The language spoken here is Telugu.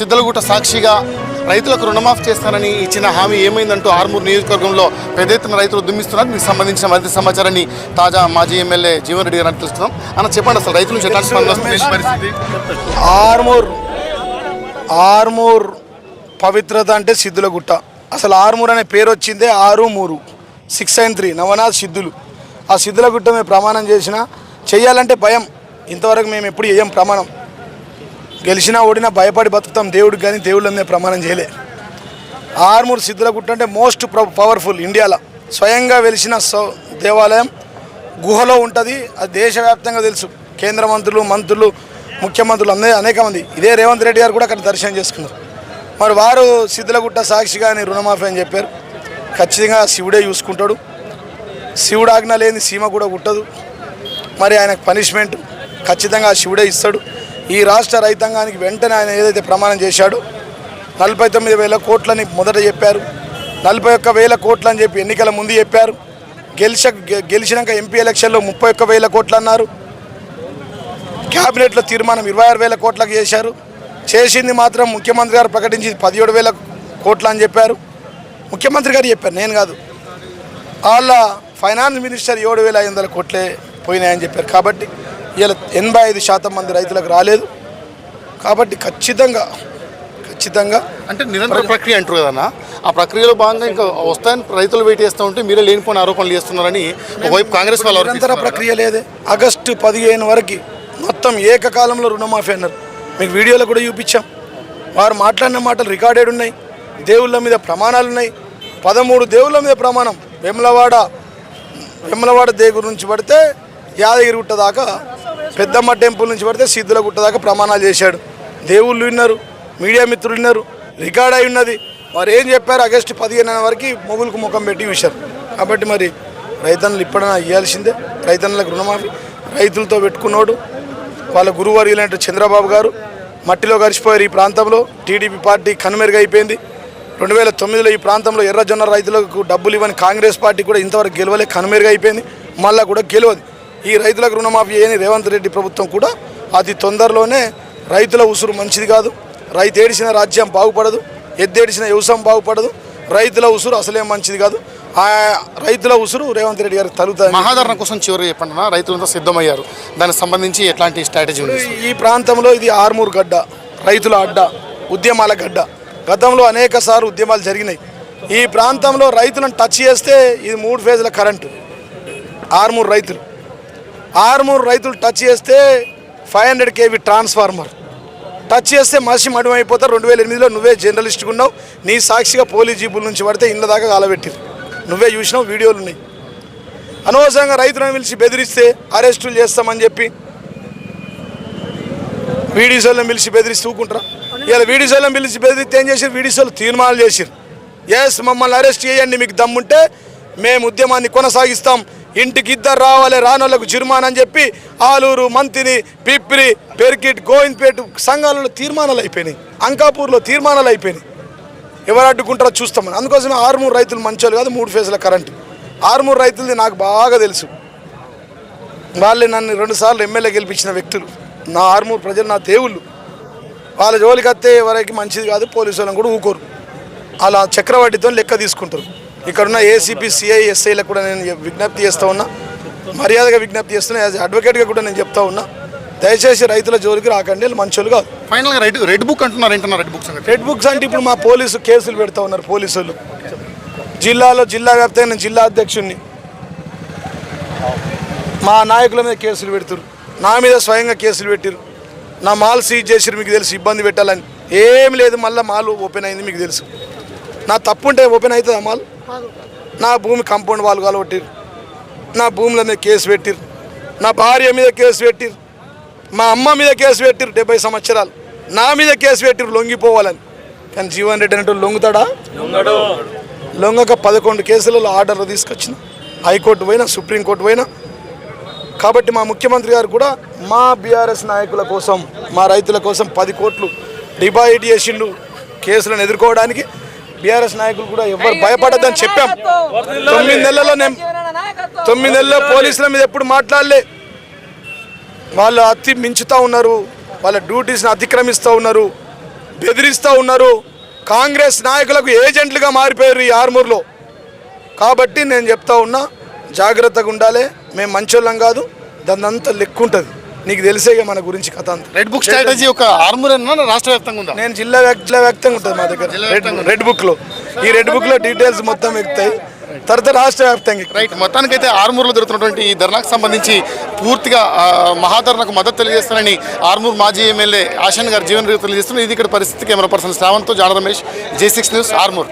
సిద్ధలగుట్ట సాక్షిగా రైతులకు రుణమాఫీ చేస్తానని ఇచ్చిన హామీ ఏమైందంటూ ఆర్మూరు నియోజకవర్గంలో పెద్ద ఎత్తున రైతులు దుమ్మిస్తున్నారు. దీనికి సంబంధించిన మరింత సమాచారాన్ని తాజా మాజీ ఎమ్మెల్యే జీవన్ రెడ్డి గారిని తెలుస్తున్నాం. అన్న చెప్పండి అసలు రైతుల నుంచి స్పందన వస్తుంది ఆర్మూర్ ఆర్మూర్ పవిత్రత అంటే సిద్ధులగుట్ట. అసలు ఆర్మూర్ అనే పేరు వచ్చిందే ఆరు మూరు సిక్స్ అండ్ త్రీ నవనాథ్ సిద్ధులు. ఆ సిద్ధులగుట్ట మేము ప్రమాణం చేసిన చెయ్యాలంటే భయం. ఇంతవరకు మేము ఎప్పుడు చేయం ప్రమాణం. గెలిచినా ఓడినా భయపడి బతుకుతాం. దేవుడికి కానీ దేవుళ్ళ మీద ప్రమాణం చేయలే. ఆర్మూర్ సిద్ధులగుట్ట అంటే మోస్ట్ పవర్ఫుల్ ఇండియాలో. స్వయంగా వెలిసిన దేవాలయం గుహలో ఉంటుంది. అది దేశవ్యాప్తంగా తెలుసు. కేంద్ర మంత్రులు మంత్రులు ముఖ్యమంత్రులు అందరూ అనేక మంది. ఇదే రేవంత్ రెడ్డి గారు కూడా అక్కడ దర్శనం చేసుకున్నారు. మరి వారు సిద్ధులగుట్ట సాక్షిగా అని రుణమాఫీ అని చెప్పారు. ఖచ్చితంగా శివుడే చూసుకుంటాడు. శివుడు ఆజ్ఞ లేని సీమ కూడా కుట్టదు మరి ఆయనకు పనిష్మెంట్ ఖచ్చితంగా ఆ శివుడే ఇస్తాడు. ఈ రాష్ట్ర రైతాంగానికి వెంటనే ఆయన ఏదైతే ప్రమాణం చేశాడో నలభై తొమ్మిది వేల కోట్లని మొదట చెప్పారు. నలభై ఒక్క వేల కోట్లు అని చెప్పి ఎన్నికల ముందు చెప్పారు. గెలిచ గెలిచినాక ఎంపీ ఎలక్షన్లో ముప్పై ఒక్క వేల కోట్లు అన్నారు క్యాబినెట్లో తీర్మానం ఇరవై ఆరు వేల కోట్లకు చేశారు. చేసింది మాత్రం ముఖ్యమంత్రి గారు ప్రకటించింది పదిహేడు వేల కోట్లు అని చెప్పారు. ముఖ్యమంత్రి గారు చెప్పారు నేను కాదు. వాళ్ళ ఫైనాన్స్ మినిస్టర్ ఏడు వేల ఐదు వందల కోట్లే పోయినాయని చెప్పారు. కాబట్టి ఇలా ఎనభై ఐదు శాతం మంది రైతులకు రాలేదు. కాబట్టి ఖచ్చితంగా ఖచ్చితంగా అంటే నిరంతర ప్రక్రియ అంటారు కదన్నా? ఆ ప్రక్రియలో భాగంగా ఇంకా వస్తాయని రైతులు వెయిట్ చేస్తూ ఉంటే మీరే లేనిపోయిన ఆరోపణలు చేస్తున్నారని ఒకవైపు కాంగ్రెస్ వాళ్ళు నిరంతర. ప్రక్రియ లేదే. ఆగస్టు పదిహేను వరకు మొత్తం ఏకకాలంలో రుణమాఫీ అన్నారు. మీకు వీడియోలో కూడా చూపించాం. వారు మాట్లాడిన మాటలు రికార్డెడ్ ఉన్నాయి. దేవుళ్ళ మీద ప్రమాణాలు ఉన్నాయి. పదమూడు దేవుళ్ళ మీద ప్రమాణం. వెమ్లవాడ వెమ్లవాడ దేవుడి నుంచి పడితే యాదగిరి గుట్ట దాకా పెద్దమ్మ టెంపుల్ నుంచి పడితే సిద్ధుల గుట్ట దాకా ప్రమాణాలు చేశాడు. దేవుళ్ళు విన్నారు మీడియా మిత్రులు విన్నారు రికార్డ్ అయి ఉన్నది. వారు ఏం చెప్పారు? ఆగస్టు పదిహేను వరకు మొగులకు ముఖం పెట్టి చూశారు. కాబట్టి మరి రైతన్నలు ఇప్పుడైనా ఇవ్వాల్సిందే రైతన్నలకు రుణమాఫీ రైతులతో పెట్టుకున్నోడు. వాళ్ళ గురువర్యులంటే చంద్రబాబు గారు మట్టిలో కలిసిపోయారు ఈ ప్రాంతంలో. టీడీపీ పార్టీ కనుమెరుగైపోయింది రెండు వేల తొమ్మిదిలో ఈ ప్రాంతంలో ఎర్రజొన్న రైతులకు డబ్బులు ఇవ్వని కాంగ్రెస్ పార్టీ కూడా ఇంతవరకు గెలవలే కనుమెరుగైపోయింది మళ్ళా కూడా గెలవదు. ఈ రైతులకు రుణమాఫీ చేయని రేవంత్ రెడ్డి ప్రభుత్వం కూడా అతి తొందరలోనే రైతుల ఉసురు మంచిది కాదు. రైతు ఏడిసిన రాజ్యం బాగుపడదు. ఎద్దేడిసిన వ్యవసాయం బాగుపడదు. రైతుల ఉసురు అసలే మంచిది కాదు. ఆ రైతుల ఉసురు రేవంత్ రెడ్డి గారికి తలుగుతుంది మహాధరణ కోసం చివరి చెప్పండి రైతులంతా సిద్ధమయ్యారు. దానికి సంబంధించి ఎట్లాంటి స్ట్రాటజీ ఉంది? ఈ ప్రాంతంలో ఇది ఆర్మూర్ గడ్డ రైతుల అడ్డ ఉద్యమాల గడ్డ. గతంలో అనేక ఉద్యమాలు జరిగినాయి. ఈ ప్రాంతంలో రైతులను టచ్ చేస్తే ఇది మూడు ఫేజ్ల కరెంటు ఆర్మూర్ రైతులు. ఆరుమూరు రైతులు టచ్ చేస్తే five hundred KV transformer. Touch చేస్తే మసి మడుము అయిపోతారు. రెండు వేల ఎనిమిదిలో నువ్వే జర్నలిస్ట్గా ఉన్నావు. నీ సాక్షిగా పోలీస్ జీపుల నుంచి పడితే ఇండ్ల దాకా కాలబెట్టిరు నువ్వే చూసినావు వీడియోలు ఉన్నాయి. అనవసరంగా రైతులను పిలిచి బెదిరిస్తే అరెస్టులు చేస్తామని చెప్పి వీడియోలను పిలిచి బెదిరిస్తూ ఊకుంటారా? ఇలా వీడియోలను పిలిచి బెదిరిస్తే ఏం చేసారు వీడియోలు తీర్మానాలు చేసిరు ఎస్ మమ్మల్ని అరెస్ట్ చేయండి మీకు దమ్ముంటే మేము ఉద్యమాన్ని కొనసాగిస్తాం. ఇంటికి ఇద్దరు రావాలి రానోళ్ళకు జుర్మానా అని చెప్పి ఆలూరు మంతిని పిప్రి పెర్కిట్ గోవింద్పేట సంఘాలలో తీర్మానాలు అయిపోయినాయి. అంకాపూర్లో తీర్మానాలు అయిపోయినాయి. ఎవరు అడ్డుకుంటారో చూస్తామని అందుకోసమే ఆరుమూరు రైతులు మంచోళ్ళు కాదు మూడు ఫేజ్ల కరెంటు. ఆరుమూరు రైతులది నాకు బాగా తెలుసు. వాళ్ళే నన్ను రెండుసార్లు ఎమ్మెల్యే గెలిపించిన వ్యక్తులు. నా ఆరుమూరు ప్రజలు నా దేవుళ్ళు. వాళ్ళ జోలికి వస్తే ఎవరికి మంచిది కాదు పోలీసు వాళ్ళని కూడా ఊకోరు. అలా చక్రవడ్డీతో లెక్క తీసుకుంటారు. ఇక్కడున్న ఏసీపీ సిఐ ఎస్ఐలకు కూడా నేను విజ్ఞప్తి చేస్తూ ఉన్నా. మర్యాదగా విజ్ఞప్తి చేస్తున్నా. యాజ్ అడ్వకేట్గా కూడా నేను చెప్తా ఉన్నా. దయచేసి రైతుల జోలికి రాకండి. మంచోళ్ళు కాదు. ఫైనల్గా రెడ్ రెడ్ బుక్ అంటున్నారు ఏంటన్నారు రెడ్ బుక్ సంగతి రెడ్ బుక్స్ అంటే ఇప్పుడు మా పోలీసు కేసులు పెడతా ఉన్నారు పోలీసులు. జిల్లాలో జిల్లా వ్యాప్తంగా నేను జిల్లా అధ్యక్షుడిని మా నాయకుల మీద కేసులు పెడుతురు. నా మీద స్వయంగా కేసులు పెట్టిరు. నా మాల్ సీజ్ చేసిరు మీకు తెలుసు ఇబ్బంది పెట్టాలని. ఏం లేదు మళ్ళీ మాల్ ఓపెన్ అయింది మీకు తెలుసు. నా తప్పు ఉంటే ఓపెన్ అవుతుందా మాల్ నా భూమి కాంపౌండ్ వాళ్ళు కలగొట్టిరు. నా భూముల మీద కేసు పెట్టిరు. నా భార్య మీద కేసు పెట్టిరు. మా అమ్మ మీద కేసు పెట్టిరు డెబ్బై సంవత్సరాలు. నా మీద కేసు పెట్టిరు లొంగిపోవాలని. కానీ జీవన్ రెడ్డి అంటే లొంగుతాడా? లొంగక పదకొండు కేసులలో ఆర్డర్లు తీసుకొచ్చిన. హైకోర్టు పోయినా సుప్రీంకోర్టు పోయినా. కాబట్టి మా ముఖ్యమంత్రి గారు కూడా మా బీఆర్ఎస్ నాయకుల కోసం మా రైతుల కోసం పది కోట్లు డిపాజిట్ చేసిండు కేసులను ఎదుర్కోవడానికి. బీఆర్ఎస్ నాయకులు కూడా ఎవరు భయపడద్దని చెప్పాం. తొమ్మిది నెలల్లో నేను తొమ్మిది నెలల్లో పోలీసుల మీద ఎప్పుడు మాట్లాడలే. వాళ్ళు అతి మించుతూ ఉన్నారు. వాళ్ళ డ్యూటీస్ని అతిక్రమిస్తూ ఉన్నారు. బెదిరిస్తూ ఉన్నారు. కాంగ్రెస్ నాయకులకు ఏజెంట్లుగా మారిపోయారు ఈ ఆర్మూర్లో. కాబట్టి నేను చెప్తా ఉన్నా జాగ్రత్తగా ఉండాలి. మేము మంచోళ్ళం కాదు. దాని అంతా లెక్క ఉంటుంది నీకు తెలిసే మన గురించి కథ అంతా. రెడ్ బుక్ స్ట్రాటజీ ఒక ఆర్మూర్ అన్నా రాష్ట్ర వ్యాప్తంగా ఉందా? నేను జిల్లా జిల్లా వ్యాప్తంగా ఉంటుంది మా దగ్గర. రెడ్ రెడ్ బుక్లో ఈ రెడ్ బుక్లో డీటెయిల్స్ మొత్తం ఎక్కుతాయి. తర్వాత రాష్ట్ర వ్యాప్తంగా. రైట్ మొత్తానికైతే ఆర్మూర్లో జరుగుతున్నటువంటి ఈ ధర్నాకు సంబంధించి పూర్తిగా మహాధర్నాకు మద్దతు తెలియజేస్తానని ఆర్మూర్ మాజీ ఎమ్మెల్యే ఆశన్ గారు జీవన్ తెలియజేస్తున్నారు. ఇది ఇక్కడ పరిస్థితి camera person శ్రావంత్తో Jada Ramesh J six news Armoor.